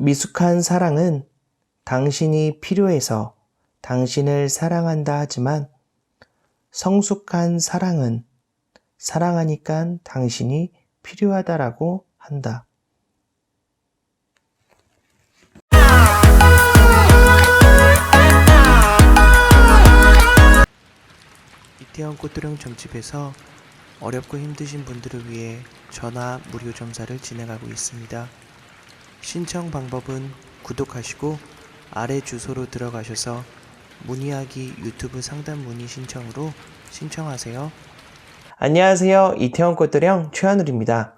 미숙한 사랑은 당신이 필요해서 당신을 사랑한다 하지만 성숙한 사랑은 사랑하니까 당신이 필요하다라고 한다. 이태원 꽃도령 점집에서 어렵고 힘드신 분들을 위해 전화 무료 점사를 진행하고 있습니다. 신청 방법은 구독하시고 아래 주소로 들어가셔서 문의하기 유튜브 상담 문의 신청으로 신청하세요. 안녕하세요. 이태원 꽃도령 최하늘입니다.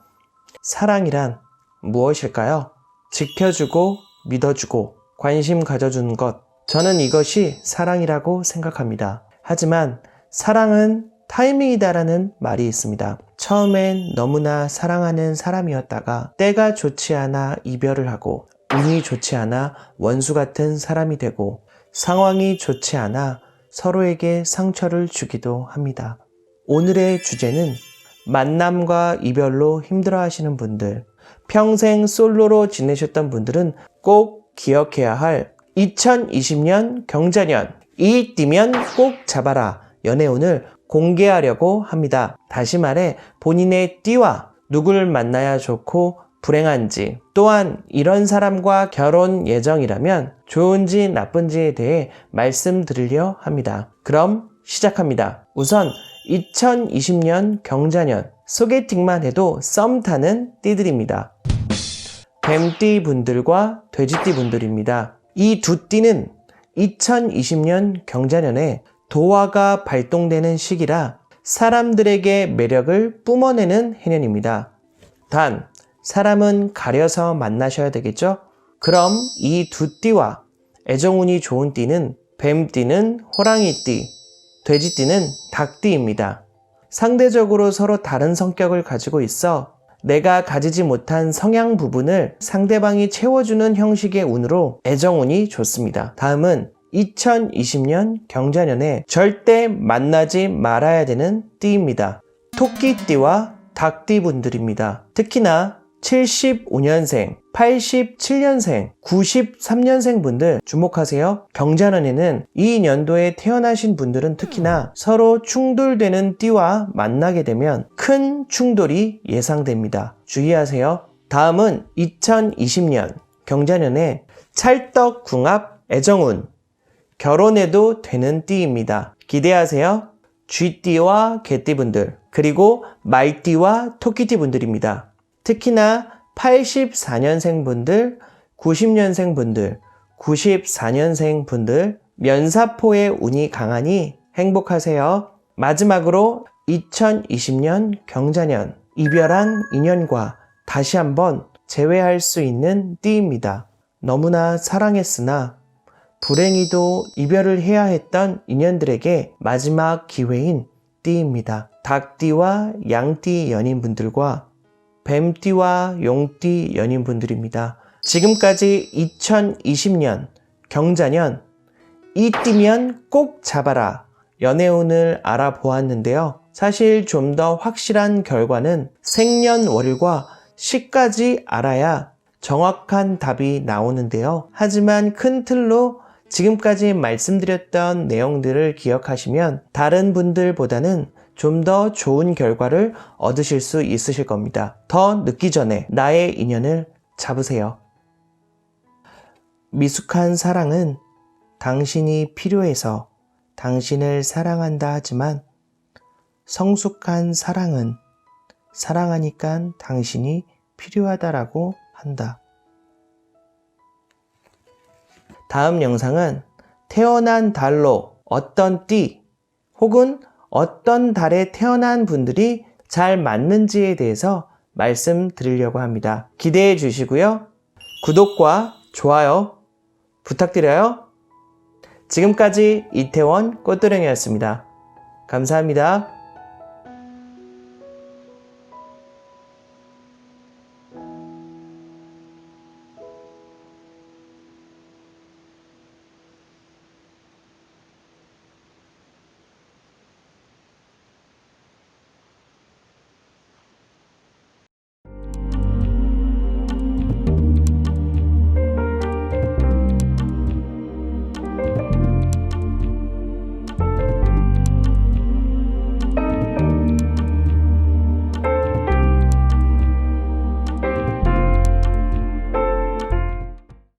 사랑이란 무엇일까요? 지켜주고 믿어주고 관심 가져주는 것. 저는 이것이 사랑이라고 생각합니다. 하지만 사랑은 타이밍이다라는 말이 있습니다. 처음엔 너무나 사랑하는 사람이었다가 때가 좋지 않아 이별을 하고 운이 좋지 않아 원수 같은 사람이 되고 상황이 좋지 않아 서로에게 상처를 주기도 합니다. 오늘의 주제는 만남과 이별로 힘들어 하시는 분들, 평생 솔로로 지내셨던 분들은 꼭 기억해야 할 2020년 경자년, 이 띠면 꼭 잡아라 연애운을 공개하려고 합니다. 다시 말해 본인의 띠와 누굴 만나야 좋고 불행한지 또한 이런 사람과 결혼 예정이라면 좋은지 나쁜지에 대해 말씀드리려 합니다. 그럼 시작합니다. 우선 2020년 경자년 소개팅만 해도 썸 타는 띠들입니다. 뱀띠 분들과 돼지띠 분들입니다. 이 두 띠는 2020년 경자년에 도화가 발동되는 시기라 사람들에게 매력을 뿜어내는 해년입니다. 단, 사람은 가려서 만나셔야 되겠죠? 그럼 이 두 띠와 애정운이 좋은 띠는 뱀띠는 호랑이띠, 돼지띠는 닭띠입니다. 상대적으로 서로 다른 성격을 가지고 있어 내가 가지지 못한 성향 부분을 상대방이 채워주는 형식의 운으로 애정운이 좋습니다. 다음은 2020년 경자년에 절대 만나지 말아야 되는 띠입니다. 토끼띠와 닭띠 분들입니다. 특히나 75년생, 87년생, 93년생 분들 주목하세요. 경자년에는 이 년도에 태어나신 분들은 특히나 서로 충돌되는 띠와 만나게 되면 큰 충돌이 예상됩니다. 주의하세요. 다음은 2020년 경자년에 찰떡궁합 애정운 결혼해도 되는 띠입니다. 기대하세요. 쥐띠와 개띠분들, 그리고 말띠와 토끼띠 분들입니다. 특히나 84년생 분들, 90년생 분들, 94년생 분들, 면사포의 운이 강하니 행복하세요. 마지막으로 2020년 경자년, 이별한 인연과 다시 한번 재회할 수 있는 띠입니다. 너무나 사랑했으나 불행히도 이별을 해야 했던 인연들에게 마지막 기회인 띠입니다. 닭띠와 양띠 연인분들과 뱀띠와 용띠 연인분들입니다. 지금까지 2020년 경자년 이 띠면 꼭 잡아라 연애운을 알아보았는데요. 사실 좀 더 확실한 결과는 생년월일과 시까지 알아야 정확한 답이 나오는데요. 하지만 큰 틀로 지금까지 말씀드렸던 내용들을 기억하시면 다른 분들보다는 좀 더 좋은 결과를 얻으실 수 있으실 겁니다. 더 늦기 전에 나의 인연을 잡으세요. 미숙한 사랑은 당신이 필요해서 당신을 사랑한다 하지만 성숙한 사랑은 사랑하니까 당신이 필요하다라고 한다. 다음 영상은 태어난 달로 어떤 띠 혹은 어떤 달에 태어난 분들이 잘 맞는지에 대해서 말씀드리려고 합니다. 기대해 주시고요. 구독과 좋아요 부탁드려요. 지금까지 이태원 꽃도령이었습니다. 감사합니다.